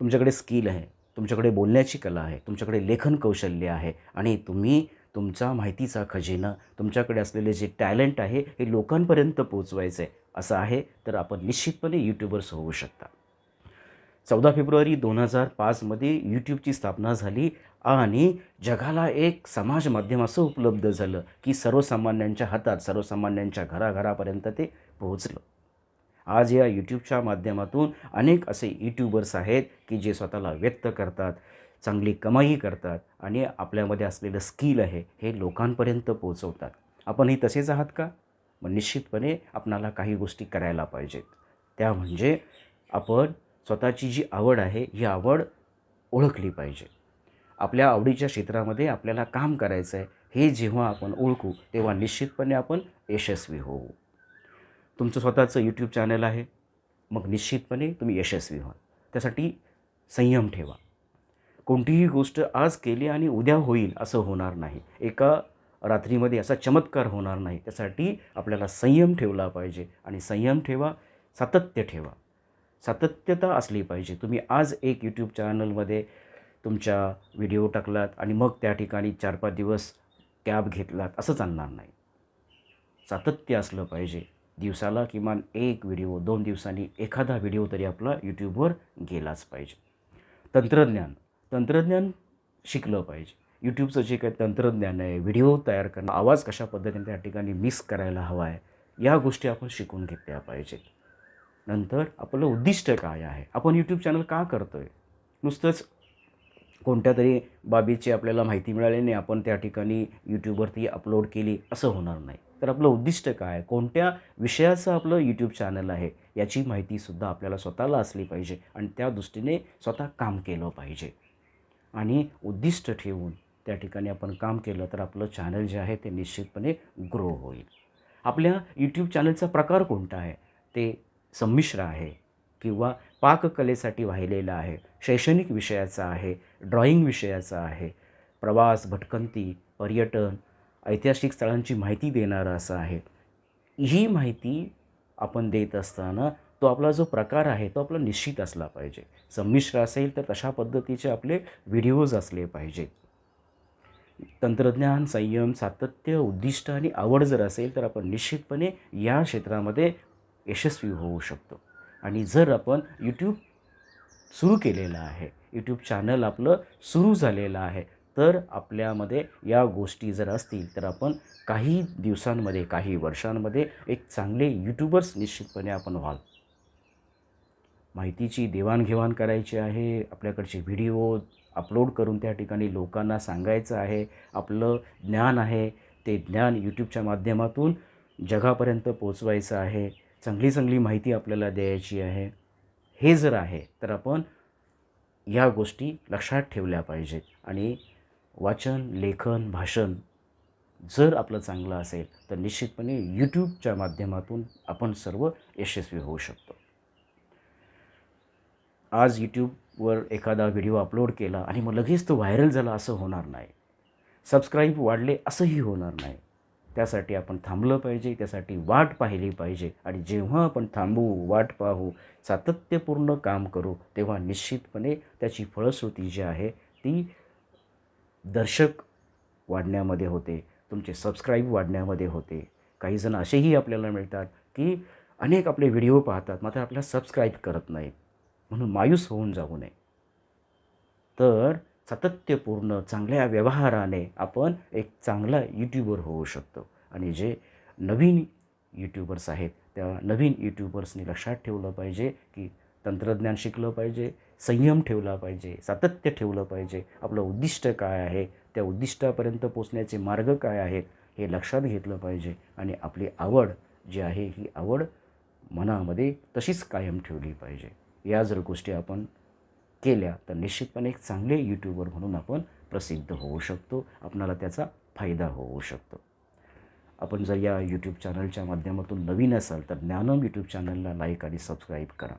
तुमच्याकडे स्किल आहे तुमच्याकडे बोलण्याची कला आहे तुमच्याकडे लेखन कौशल्य आहे आणि तुम्ही तुमचा माहितीचा खजिना तुमच्याकडे असलेले जे टॅलेंट आहे हे लोकांपर्यंत पोचवायचं आहे असं आहे तर आपण निश्चितपणे यूट्यूबर्स होऊ शकता. चौदा फेब्रुवारी दोन हजार पाचमध्ये यूट्यूबची स्थापना झाली आणि जगाला एक समाज माध्यम असं उपलब्ध झालं की सर्वसामान्यांच्या हातात सर्वसामान्यांच्या घराघरापर्यंत ते पोहोचलं. आज या यूट्यूबच्या माध्यमातून अनेक असे यूट्यूबर्स आहेत की जे स्वतःला व्यक्त करतात चांगली कमाई करतात आणि आपल्यामध्ये असलेलं स्किल आहे हे लोकांपर्यंत पोहोचवतात. आपणही तसेच आहात का? मग निश्चितपणे आपणाला काही गोष्टी करायला पाहिजेत. त्या म्हणजे आपण स्वतःची जी आवड आहे ही आवड ओळखली पाहिजे. आपल्या आवडीच्या क्षेत्रामध्ये आपल्याला काम करायचं आहे हे जेव्हा आपण ओळखू तेव्हा निश्चितपणे आपण यशस्वी होऊ. तुमचं स्वतःचं यूट्यूब चॅनल आहे. मग निश्चितपणे तुम्ही यशस्वी व्हाल. त्यासाठी संयम ठेवा. कोणतीही गोष्ट आज केली आणि उद्या होईल असं होणार नाही. एका रात्रीमध्ये असा चमत्कार होणार नाही. त्यासाठी आपल्याला संयम ठेवला पाहिजे आणि संयम ठेवा सातत्य ठेवा. सातत्यता असली पाहिजे. तुम्ही आज एक यूट्यूब चॅनलमध्ये तुमच्या व्हिडिओ टाकलात आणि मग त्या ठिकाणी चार पाच दिवस कॅब घेतलात असं चालणार नाही. सातत्य असलं पाहिजे. दिवसाला किमान एक व्हिडिओ दोन दिवसांनी एखादा व्हिडिओ तरी आपला यूट्यूबवर गेलाच पाहिजे. तंत्रज्ञान. तंत्रज्ञान शिकलं पाहिजे. यूट्यूबचं जे काही तंत्रज्ञान आहे व्हिडिओ तयार करणं आवाज कशा पद्धतीने त्या ठिकाणी मिस करायला हवा आहे या गोष्टी आपण शिकून घेतल्या पाहिजेत नंतर आपलं उद्दिष्ट काय आहे? आपण यूट्यूब चॅनल का करतो आहे नुसतंच कोणत्या तरी बाबीची आपल्याला माहिती मिळाली नाही आपण त्या ठिकाणी यूट्यूबवरती अपलोड केली असं होणार नाही. तर आपलं उद्दिष्ट काय? आहे कोणत्या विषयाचं आपलं यूट्यूब चॅनल आहे? याची माहितीसुद्धा आपल्याला स्वतःला असली पाहिजे आणि त्या दृष्टीने स्वतः काम केलं पाहिजे. आणि उद्दिष्ट ठेवून त्या ठिकाणी आपण काम केलं तर आपलं चॅनल जे आहे ते निश्चितपणे ग्रो होईल. आपल्या यूट्यूब चॅनलचा प्रकार कोणता आहे? ते संमिश्र आहे किंवा पाककलेसाठी वाहिलेलं आहे शैक्षणिक विषयाचा आहे ड्रॉईंग विषयाचा आहे प्रवास भटकंती पर्यटन ऐतिहासिक स्थळांची माहिती देणारं असं आहे. ही माहिती आपण देत असताना तो आपला जो प्रकार आहे तो आपला निश्चित असला पाहिजे. संमिश्र असेल तर तशा पद्धतीचे आपले व्हिडिओज असले पाहिजेत तंत्रज्ञान संयम सातत्य उद्दिष्ट आणि आवड जर असेल तर आपण निश्चितपणे या क्षेत्रामध्ये यशस्वी होऊ शकतो. आणि जर आपण यूट्यूब सुरू केलेलं आहे यूट्यूब चॅनल आपलं सुरू झालेलं आहे तर आपल्यामध्ये या गोष्टी जर असतील तर आपण काही दिवसांमध्ये काही वर्षांमध्ये एक चांगले यूट्यूबर्स निश्चितपणे आपण व्हाल. माहितीची देवाणघेवाण करायची आहे आपल्याकडचे व्हिडिओ अपलोड करून त्या ठिकाणी लोकांना सांगायचं आहे आपलं ज्ञान आहे ते ज्ञान यूट्यूबच्या माध्यमातून जगापर्यंत पोचवायचं आहे चांगली चांगली माहिती आपल्याला द्यायची आहे हे जर आहे तर आपण या गोष्टी लक्षात ठेवल्या पाहिजेत. आणि वाचन लेखन भाषण जर आपलं चांगलं असेल तर निश्चितपणे यूट्यूबच्या माध्यमातून आपण सर्व यशस्वी होऊ शकतो. आज यूट्यूबवर एखादा व्हिडिओ अपलोड केला आणि मग लगेच तो व्हायरल झाला असं होणार नाही. सबस्क्राईब वाढले असंही होणार नाही. त्यासाठी आपण थांबलं पाहिजे त्यासाठी वाट पाहिली पाहिजे आणि जेव्हा आपण थांबू वाट पाहू सातत्यपूर्ण काम करू तेव्हा निश्चितपणे त्याची फळश्रुती जी आहे ती दर्शक वाढण्यामध्ये होते तुमचे सबस्क्राईब वाढण्यामध्ये होते. काही जण असेही आपल्याला मिळतात की अनेक आपले व्हिडिओ पाहतात मात्र आपल्याला सबस्क्राईब करत नाहीत. म्हणून मायूस होऊन जाऊ नये. तर सातत्यपूर्ण चांगल्या व्यवहाराने आपण एक चांगला यूट्यूबर होऊ शकतो. आणि जे नवीन यूट्यूबर्स आहेत त्या नवीन यूट्यूबर्सनी लक्षात ठेवलं पाहिजे की तंत्रज्ञान शिकलं पाहिजे संयम ठेवला पाहिजे सातत्य ठेवलं पाहिजे. आपलं उद्दिष्ट काय आहे त्या उद्दिष्टापर्यंत पोचण्याचे मार्ग काय आहेत हे लक्षात घेतलं पाहिजे. आणि आपली आवड जी आहे ही आवड मनामध्ये तशीच कायम ठेवली पाहिजे. या जर गोष्टी आपण केल्या तर निश्चितपणे एक चांगले यूट्यूबर म्हणून आपण प्रसिद्ध होऊ शकतो. आपणाला त्याचा फायदा होऊ शकतो. आपण जर या यूट्यूब चॅनलच्या माध्यमातून नवीन असाल तर ज्ञानम यूट्यूब चॅनलला लाईक आणि सबस्क्राईब करा.